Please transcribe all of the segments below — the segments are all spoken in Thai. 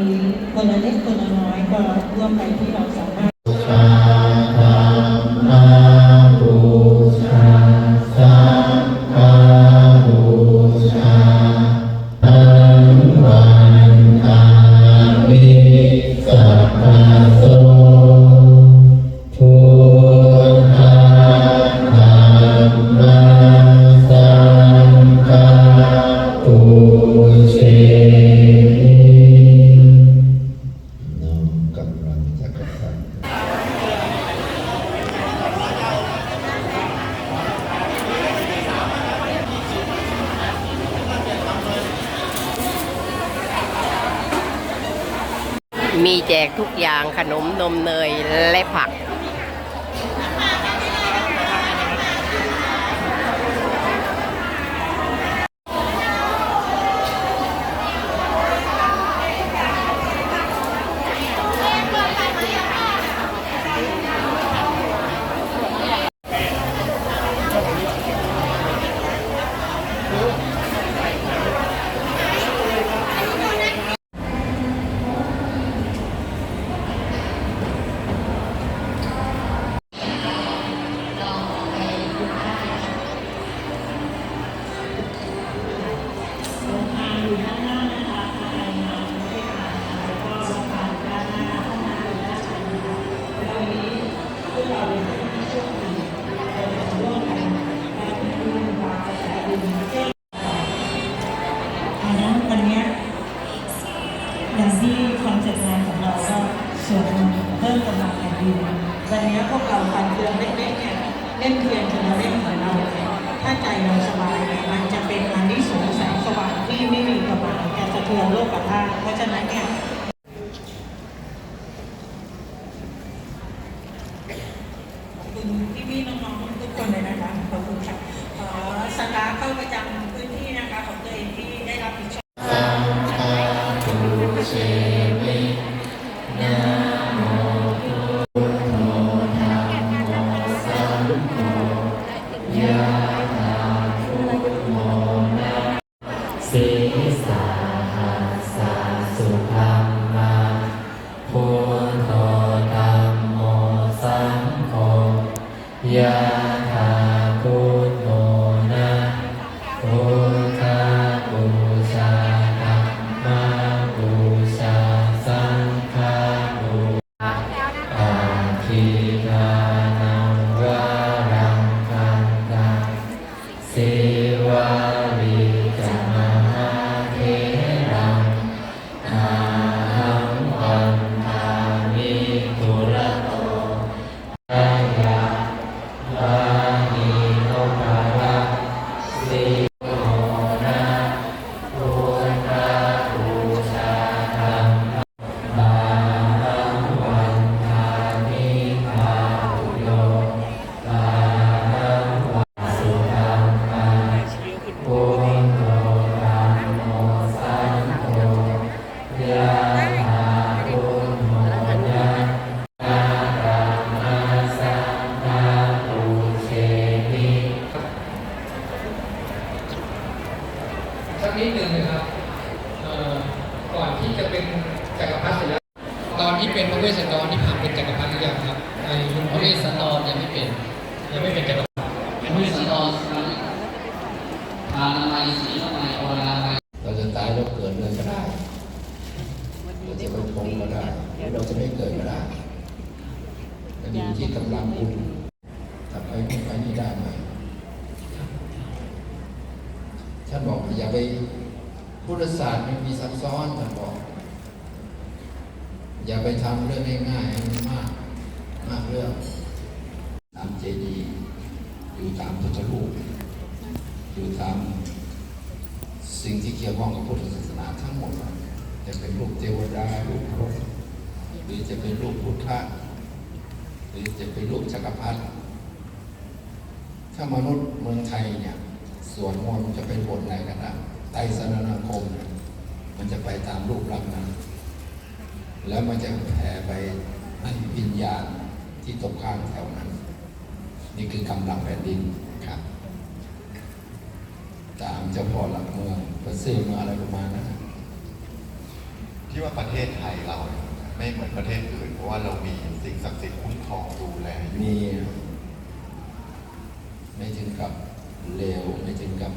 มีคนละเล็กคนละน้อยก็ร่วมไปที่เราสามารถ มีแจกทุกอย่างขนมนมเนยและผัก เล่นเทียนเล่นของเราถ้าใจเราสบายเนี่ยมันจะเป็นอันที่สงแสงสว่างที่ไม่มีกำลังจะสะเทือนโลกธาตุเพราะฉะนั้นเนี่ยขอบคุณพี่ๆน้องๆทุกคนเลยนะคะขอบคุณค่ะขอสตาร์เข้าประจำพื้นที่นะคะของตัวเองที่ได้รับผิดชอบสั สีสาหัสสะสุธรรมาพุทโธธรรมโมสังโฆยะถาพุ จะเป็นจักรพรรดิเสร็จแล้วตอนที่เป็นพระเวสสันดรที่ผ่านเป็นจักรพรรดิหรือยังครับไอ้ยุคพระเวสสันดรยังไม่เป็นยังไม่เป็นจักรพรรดิพระเวสสันดรทานอะไรสีอะไรอรอะไรเราจะตายแล้วเกิดเลยก็ได้เราจะไปพงก็ได้หรือเราจะไม่เกิดก็ได้มันอยู่ที่กำลังบุญถ้าไปไม่ไปนี่ได้ไหมท่านบอกอย่าไปพุทธศาสตร์มันมีซับซ้อนท่านบอก อย่าไปทำเรื่องง่ายๆมันมาก มากเรื่องตามเจดีย์อยู่ตามพุทธรูปอยู่ตามสิ่งที่เกี่ยวข้องกับพุทธศาสนาทั้งหมด จะเป็นรูปเทวดารูปพรหมหรือจะเป็นรูปพุทธะหรือจะเป็นรูปจักรพรรดิถ้ามนุษย์เมืองไทยเนี่ยส่วดมนต์จะเป็นบทไหนก็ได้ไตรสรณคม มันจะไปตามรูปลักษณ์นั้น แล้วมันจะแผ่ไปให้วิญญาณที่ตกข้างแถวนั้น นี่คือกำลังแผ่นดินครับ ตามเจ้าพ่อหลักเมืองประเสริฐเมืองอะไรประมาณนั้นนะที่ว่าประเทศไทยเราเนี่ยไม่เหมือนประเทศอื่น เพราะว่าเรามีสิ่งศักดิ์สิทธิ์คุ้มครองดูแลอยู่มีไม่ถึงกับเลวไม่ถึงกับ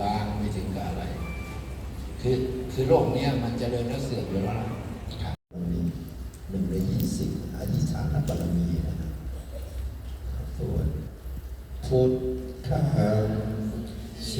ล้างไม่ถึงกับอะไร คือคือโลกเนี้ยมันเจริญแล้วเสื่อมอยู่แล้วนะครับ บารมีหนึ่งในยี่สิบอธิษฐานบารมีนะครับส่วนพุทธังเช